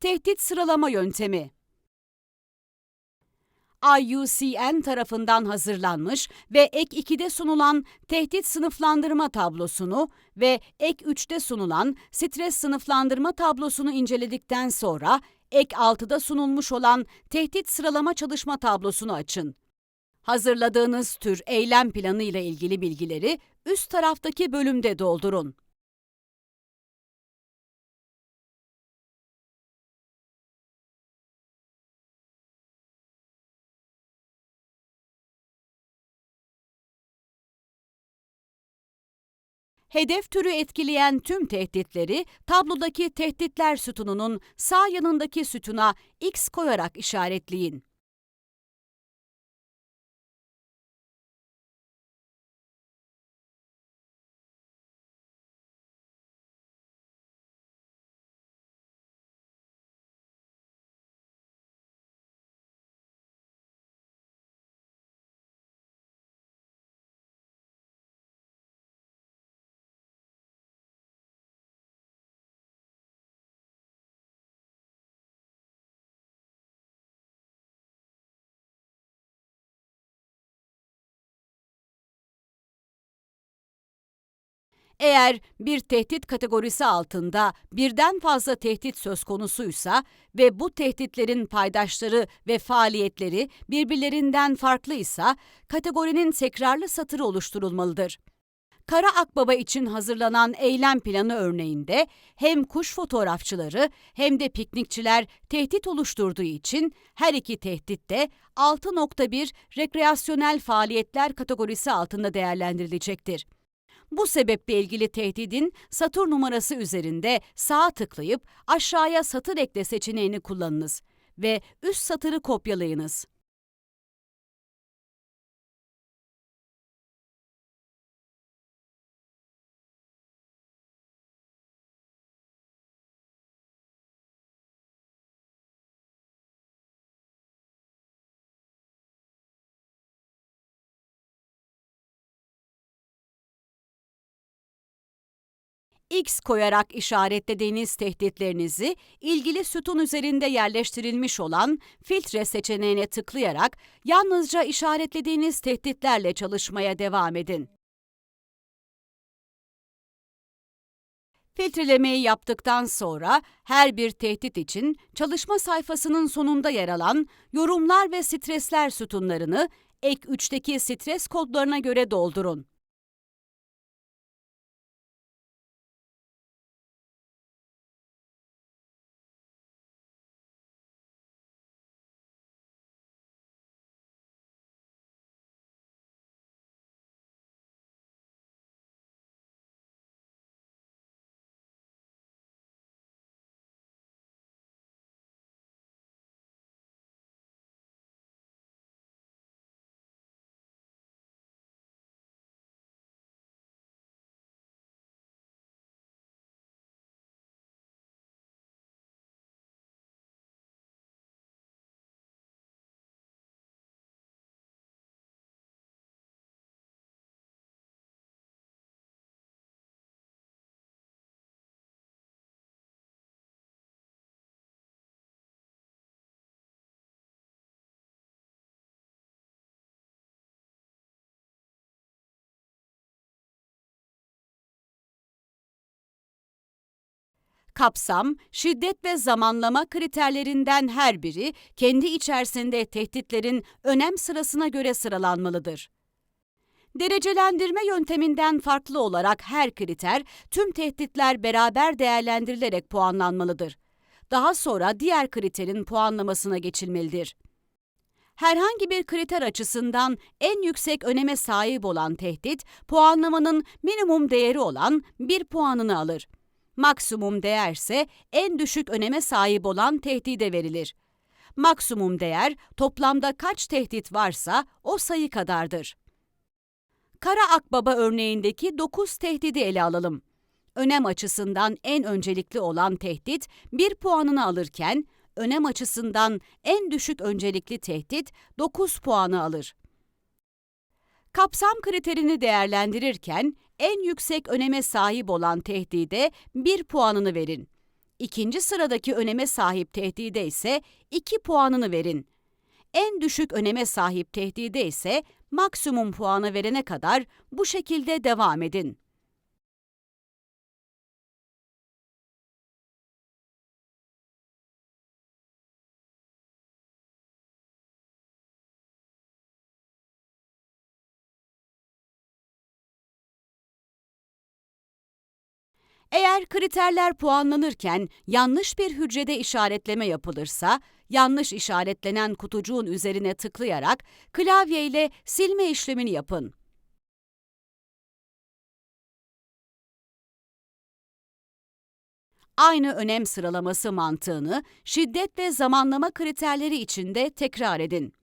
Tehdit sıralama yöntemi IUCN tarafından hazırlanmış ve ek 2'de sunulan tehdit sınıflandırma tablosunu ve ek 3'te sunulan stres sınıflandırma tablosunu inceledikten sonra ek 6'da sunulmuş olan tehdit sıralama çalışma tablosunu açın. Hazırladığınız tür eylem planı ile ilgili bilgileri üst taraftaki bölümde doldurun. Hedef türü etkileyen tüm tehditleri tablodaki tehditler sütununun sağ yanındaki sütuna X koyarak işaretleyin. Eğer bir tehdit kategorisi altında birden fazla tehdit söz konusuysa ve bu tehditlerin paydaşları ve faaliyetleri birbirlerinden farklıysa kategorinin tekrarlı satırı oluşturulmalıdır. Kara Akbaba için hazırlanan eylem planı örneğinde hem kuş fotoğrafçıları hem de piknikçiler tehdit oluşturduğu için her iki tehdit de 6.1 rekreasyonel faaliyetler kategorisi altında değerlendirilecektir. Bu sebeple ilgili tehdidin satır numarası üzerinde sağa tıklayıp aşağıya satır ekle seçeneğini kullanınız ve üst satırı kopyalayınız. X koyarak işaretlediğiniz tehditlerinizi ilgili sütun üzerinde yerleştirilmiş olan filtre seçeneğine tıklayarak yalnızca işaretlediğiniz tehditlerle çalışmaya devam edin. Filtrelemeyi yaptıktan sonra her bir tehdit için çalışma sayfasının sonunda yer alan yorumlar ve stresler sütunlarını ek 3'teki stres kodlarına göre doldurun. Kapsam, şiddet ve zamanlama kriterlerinden her biri kendi içerisinde tehditlerin önem sırasına göre sıralanmalıdır. Derecelendirme yönteminden farklı olarak her kriter, tüm tehditler beraber değerlendirilerek puanlanmalıdır. Daha sonra diğer kriterin puanlamasına geçilmelidir. Herhangi bir kriter açısından en yüksek öneme sahip olan tehdit, puanlamanın minimum değeri olan bir puanını alır. Maksimum değerse en düşük öneme sahip olan tehdide verilir. Maksimum değer toplamda kaç tehdit varsa o sayı kadardır. Kara Akbaba örneğindeki 9 tehdidi ele alalım. Önem açısından en öncelikli olan tehdit 1 puanını alırken, önem açısından en düşük öncelikli tehdit 9 puanı alır. Kapsam kriterini değerlendirirken en yüksek öneme sahip olan tehdide 1 puanını verin. İkinci sıradaki öneme sahip tehdide ise 2 puanını verin. En düşük öneme sahip tehdide ise maksimum puanı verene kadar bu şekilde devam edin. Eğer kriterler puanlanırken yanlış bir hücrede işaretleme yapılırsa, yanlış işaretlenen kutucuğun üzerine tıklayarak klavye ile silme işlemini yapın. Aynı önem sıralaması mantığını şiddet ve zamanlama kriterleri içinde tekrar edin.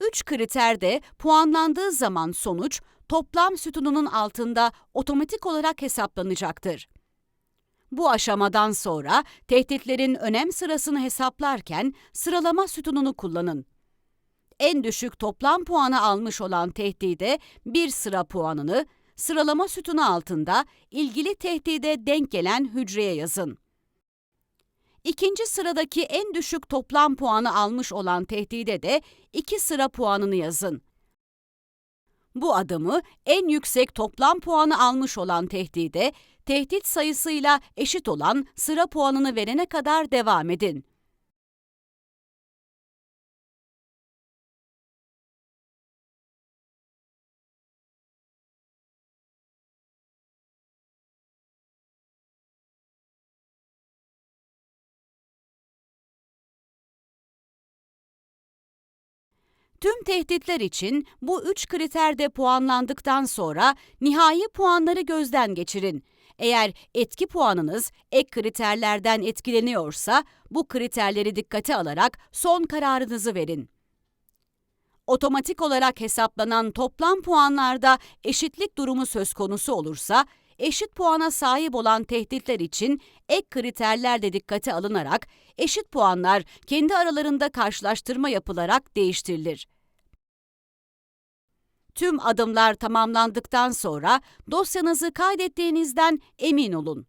Üç kriter de puanlandığı zaman sonuç toplam sütununun altında otomatik olarak hesaplanacaktır. Bu aşamadan sonra tehditlerin önem sırasını hesaplarken sıralama sütununu kullanın. En düşük toplam puanı almış olan tehdide bir sıra puanını, sıralama sütunu altında ilgili tehdide denk gelen hücreye yazın. İkinci sıradaki en düşük toplam puanı almış olan tehdide de iki sıra puanını yazın. Bu adımı en yüksek toplam puanı almış olan tehdide, tehdit sayısıyla eşit olan sıra puanını verene kadar devam edin. Tüm tehditler için bu üç kriterde puanlandıktan sonra nihai puanları gözden geçirin. Eğer etki puanınız ek kriterlerden etkileniyorsa bu kriterleri dikkate alarak son kararınızı verin. Otomatik olarak hesaplanan toplam puanlarda eşitlik durumu söz konusu olursa eşit puana sahip olan tehditler için ek kriterler de dikkate alınarak eşit puanlar kendi aralarında karşılaştırma yapılarak değiştirilir. Tüm adımlar tamamlandıktan sonra dosyanızı kaydettiğinizden emin olun.